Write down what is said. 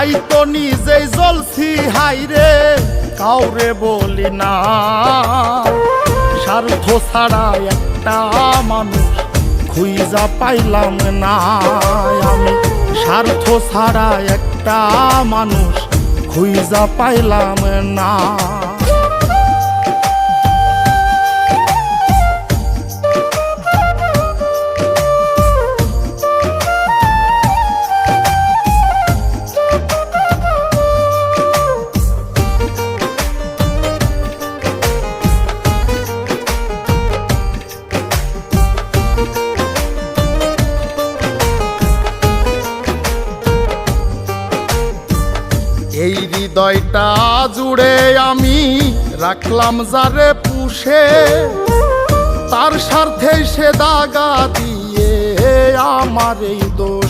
তাই তো নিজেই জ্বলছি হাইরে কাউরে বলি না। স্বার্থ ছাড়া একটা মানুষ খুইজা পাইলাম না। আমি স্বার্থ ছাড়া একটা মানুষ খুইজা পাইলাম না। এই হৃদয়টা জুড়ে আমি রাখলাম যারে পুষে। তার স্বার্থে সে দাগা দিয়ে আমার এই দোষে।